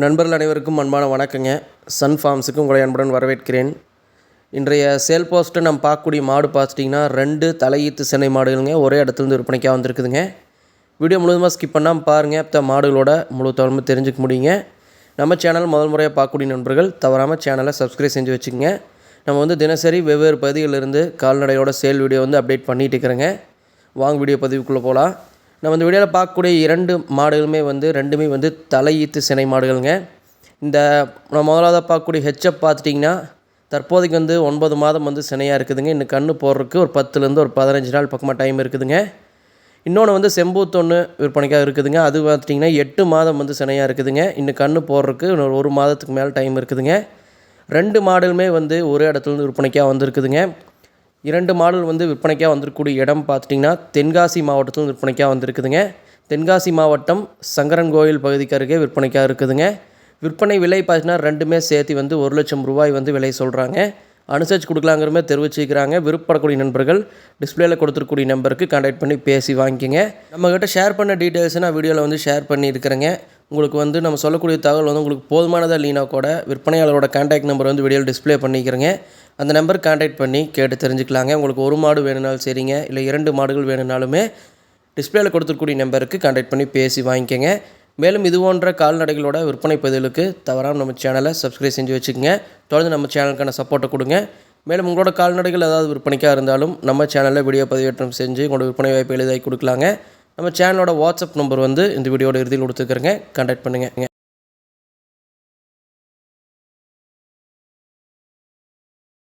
நண்பர்கள் அனைவருக்கும் அன்பான வணக்கங்க. சன் ஃபார்ம்ஸுக்கு உங்களை அன்புடன் வரவேற்கிறேன். இன்றைய சேல் போஸ்ட்டை நம்ம பார்க்கக்கூடிய மாடு பார்த்துட்டிங்கன்னா ரெண்டு தலையீத்து சென்னை மாடுகளுங்க. ஒரே இடத்துலேருந்து விற்பனைக்காக வந்திருக்குதுங்க. வீடியோ முழுவதுமாக ஸ்கிப் பண்ணாமல் பாருங்கள் அப்போ மாடுகளோட முழு தகவலுமே தெரிஞ்சுக்க முடியுங்க. நம்ம சேனல் முதல் முறையாக பார்க்கக்கூடிய நண்பர்கள் தவறாமல் சேனலை சப்ஸ்கிரைப் செஞ்சு வச்சுக்கோங்க. நம்ம வந்து தினசரி வெவ்வேறு பகுதிகளிலிருந்து கால்நடையோட சேல் வீடியோ வந்து அப்டேட் பண்ணிகிட்டு இருக்கிறேங்க. வாங்க வீடியோ பதிவுக்குள்ளே போகலாம். நம்ம இந்த வீடியோவில் பார்க்கக்கூடிய இரண்டு மாடுகளுமே வந்து ரெண்டுமே வந்து தலையீத்து சினை மாடுகளுங்க. இந்த நம்ம முதலாவது பார்க்கக்கூடிய ஹெச்எப் பார்த்துட்டிங்கன்னா தற்போதைக்கு வந்து ஒன்பது மாதம் வந்து சினையாக இருக்குதுங்க. இன்னும் கன்று போடுறதுக்கு ஒரு பத்துலேருந்து ஒரு பதினஞ்சு நாள் பக்கமாக டைம் இருக்குதுங்க. இன்னொன்று வந்து செம்பூத்தொன்று விற்பனைக்காக இருக்குதுங்க. அது பார்த்துட்டிங்கன்னா எட்டு மாதம் வந்து சினையாக இருக்குதுங்க. இன்னும் கன்று போடுறதுக்கு இன்னொரு ஒரு மாதத்துக்கு மேலே டைம் இருக்குதுங்க. ரெண்டு மாடலுமே வந்து ஒரே இடத்துலேருந்து விற்பனைக்காக வந்துருக்குதுங்க. இரண்டு மாடல் வந்து விற்பனைக்காக வந்திருக்கக்கூடிய இடம் பார்த்துட்டிங்கன்னா தென்காசி மாவட்டத்தில் விற்பனைக்காக வந்திருக்குதுங்க. தென்காசி மாவட்டம் சங்கரன் கோயில் பகுதிக்கு அருகே விற்பனைக்காக இருக்குதுங்க. விற்பனை விலை பார்த்தீங்கன்னா ரெண்டுமே சேர்த்து வந்து ஒரு லட்சம் ரூபாய் வந்து விலை சொல்கிறாங்க அனுசரித்து கொடுக்கலாங்கிறமே தெரிவிச்சுக்கிறாங்க தெரிவிச்சிக்கிறாங்க விருப்பப்படக்கூடிய நண்பர்கள் டிஸ்பிளேல கொடுத்துருக்கூடிய நம்பருக்கு கான்டாக்ட் பண்ணி பேசி வாங்கிக்கோங்க. நம்மக்கிட்ட ஷேர் பண்ண டீட்டெயில்ஸ் நான் வீடியோவில் வந்து ஷேர் பண்ணியிருக்கிறேங்க. உங்களுக்கு வந்து நம்ம சொல்லக்கூடிய தகவல் வந்து உங்களுக்கு போதுமானதாக இல்லைனா கூட விற்பனையாளரோட கான்டாக்ட் நம்பர் வந்து வீடியோவில் டிஸ்ப்ளே பண்ணிக்கிறேங்க. அந்த நம்பர் கான்டாக்ட் பண்ணி கேட்டு தெரிஞ்சுக்கலாங்க. உங்களுக்கு ஒரு மாடு வேணும்னாலும் சரிங்க. இல்லை இரண்டு மாடுகள் வேணும்னாலுமே டிஸ்பிளேயில் கொடுத்துருக்கூடிய நம்பருக்கு கான்டாக்ட் பண்ணி பேசி வாங்கிக்கோங்க. மேலும் இது போன்ற கால்நடைகளோட விற்பனை பதிலுக்கு தவறாமல் நம்ம சேனலை சப்ஸ்கிரைப் செஞ்சு வச்சுக்கோங்க. தொடர்ந்து நம்ம சேனலுக்கான சப்போர்ட்டை கொடுங்க. மேலும் உங்களோட கால்நடைகள் ஏதாவது விற்பனைக்காக இருந்தாலும் நம்ம சேனலில் வீடியோ பதிவேற்றம் செஞ்சு உங்களோட விற்பனை வாய்ப்பு எளிதாகி கொடுக்கலாங்க. நம்ம சேனலோட வாட்ஸ்அப் நம்பர் வந்து இந்த வீடியோட இறுதியில் கொடுத்துருக்குறேங்க. கான்டாக்ட் பண்ணுங்கள்